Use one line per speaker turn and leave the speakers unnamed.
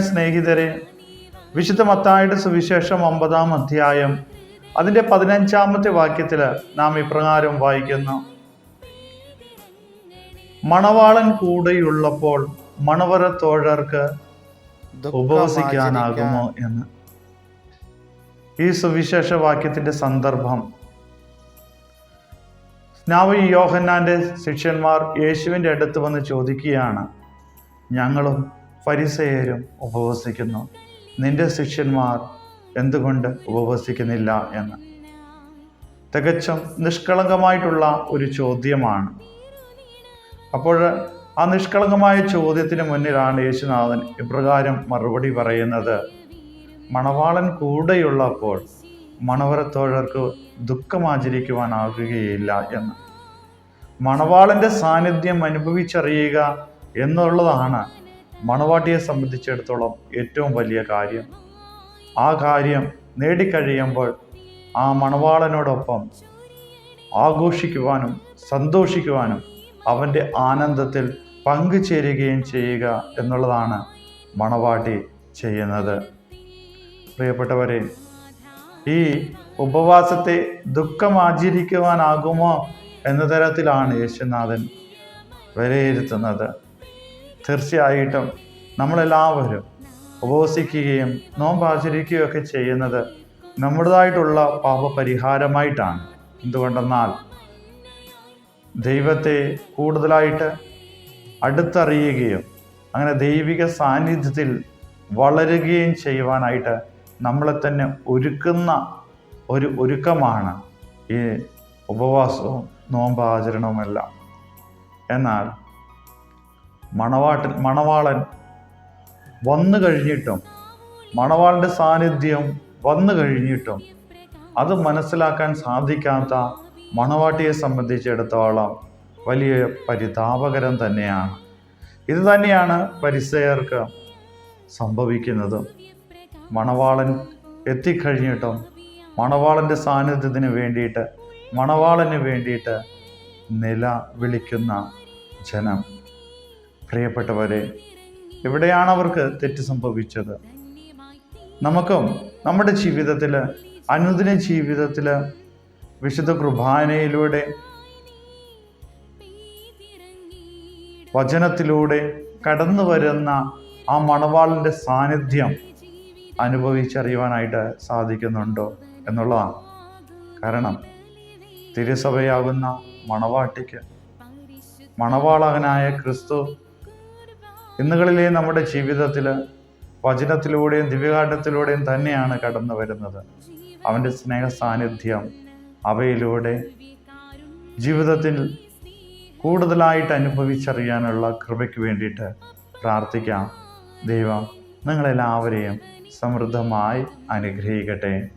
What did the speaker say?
സ്നേഹിതരെ വിശുദ്ധ മത്തായുടെ സുവിശേഷം ഒമ്പതാം അധ്യായം അതിന്റെ പതിനഞ്ചാമത്തെ വാക്യത്തിൽ നാം ഇപ്രകാരം വായിക്കുന്നു. മണവാളൻ കൂടെയുള്ളപ്പോൾ മണവര തോഴർക്ക് ഉപവസിക്കാനാകുമോ എന്ന്. ഈ സുവിശേഷ വാക്യത്തിന്റെ സന്ദർഭം. സ്നാവ് യോഹന്നാന്റെ ശിഷ്യന്മാർ യേശുവിന്റെ അടുത്ത് വന്ന് ചോദിക്കുകയാണ് ഞങ്ങളും ഫരിസേയരും ഉപവസിക്കുന്നു. നിന്റെ ശിഷ്യന്മാർ എന്തുകൊണ്ട് ഉപവസിക്കുന്നില്ല എന്ന്. തികച്ചും നിഷ്കളങ്കമായിട്ടുള്ള ഒരു ചോദ്യമാണ്. അപ്പോൾ ആ നിഷ്കളങ്കമായ ചോദ്യത്തിന് മുന്നിലാണ് യേശുനാഥൻ ഇപ്രകാരം മറുപടി പറയുന്നത്. മണവാളൻ കൂടെയുള്ളപ്പോൾ മണവരത്തോഴർക്ക് ദുഃഖമാചരിക്കുവാനാകുകയില്ല എന്ന്. മണവാളന്റെ സാന്നിധ്യം അനുഭവിച്ചറിയുക എന്നുള്ളതാണ് മണവാട്ടിയെ സംബന്ധിച്ചിടത്തോളം ഏറ്റവും വലിയ കാര്യം. ആ കാര്യം നേടിക്കഴിയുമ്പോൾ ആ മണവാളനോടൊപ്പം ആഘോഷിക്കുവാനും സന്തോഷിക്കുവാനും അവന്റെ ആനന്ദത്തിൽ പങ്കുചേരുകയും ചെയ്യുക എന്നുള്ളതാണ് മണവാട്ടി ചെയ്യുന്നത്. പ്രിയപ്പെട്ടവരെ ഈ ഉപവാസത്തെ ദുഃഖം ആചരിക്കുവാനാകുമോ എന്ന തരത്തിലാണ് യേശുനാഥൻ വിലയിരുത്തുന്നത്. തീർച്ചയായിട്ടും നമ്മളെല്ലാവരും ഉപവസിക്കുകയും നോമ്പ് ആചരിക്കുകയും ഒക്കെ ചെയ്യുന്നത് നമ്മുടേതായിട്ടുള്ള പാപപരിഹാരമായിട്ടാണ്. എന്തുകൊണ്ടെന്നാൽ ദൈവത്തെ കൂടുതലായിട്ട് അടുത്തറിയുകയും അങ്ങനെ ദൈവിക സാന്നിധ്യത്തിൽ വളരുകയും ചെയ്യുവാനായിട്ട് നമ്മളെ തന്നെ ഒരുക്കുന്ന ഒരു ഒരുക്കമാണ് ഈ ഉപവാസവും നോമ്പാചരണവുമെല്ലാം. എന്നാൽ മണവാട്ടൻ മണവാളൻ വന്നു കഴിഞ്ഞിട്ടും മണവാളന്റെ സാന്നിധ്യം വന്നു കഴിഞ്ഞിട്ടും അത് മനസ്സിലാക്കാൻ സാധിക്കാത്ത മണവാട്ടിയെ സംബന്ധിച്ചിടത്തോളം വലിയ പരിതാപകരം തന്നെയാണ്. ഇത് തന്നെയാണ് പരിസയർക്ക് സംഭവിക്കുന്നത്. മണവാളൻ എത്തിക്കഴിഞ്ഞിട്ടും മണവാളന്റെ സാന്നിധ്യത്തിന് വേണ്ടിയിട്ട് മണവാളന് വേണ്ടിയിട്ട് നില വിളിക്കുന്ന ജനം പ്രിയപ്പെട്ടവരെ എവിടെയാണ് അവർക്ക് തെറ്റ് സംഭവിച്ചത്? നമുക്കും നമ്മുടെ ജീവിതത്തിൽ അനുദിന ജീവിതത്തിൽ വിശുദ്ധ കുർബാനയിലൂടെ വചനത്തിലൂടെ കടന്നു വരുന്ന ആ മണവാളിന്റെ സാന്നിധ്യം അനുഭവിച്ചറിയുവാനായിട്ട് സാധിക്കുന്നുണ്ടോ എന്നുള്ളതാണ് കാരണം തിരുസഭയാകുന്ന മണവാട്ടിക്ക് മണവാളകനായ ക്രിസ്തു ഇന്നുകളിലെ നമ്മുടെ ജീവിതത്തിൽ വചനത്തിലൂടെയും ദിവ്യകാഠത്തിലൂടെയും തന്നെയാണ് കടന്നു വരുന്നത്. അവന്റെ സ്നേഹ സാന്നിധ്യം അവയിലൂടെ ജീവിതത്തിൽ കൂടുതലായിട്ട് അനുഭവിച്ചറിയാനുള്ള കൃപയ്ക്ക് വേണ്ടിയിട്ട് പ്രാർത്ഥിക്കാം. ദൈവം നിങ്ങളെല്ലാവരെയും സമൃദ്ധമായി അനുഗ്രഹിക്കട്ടെ.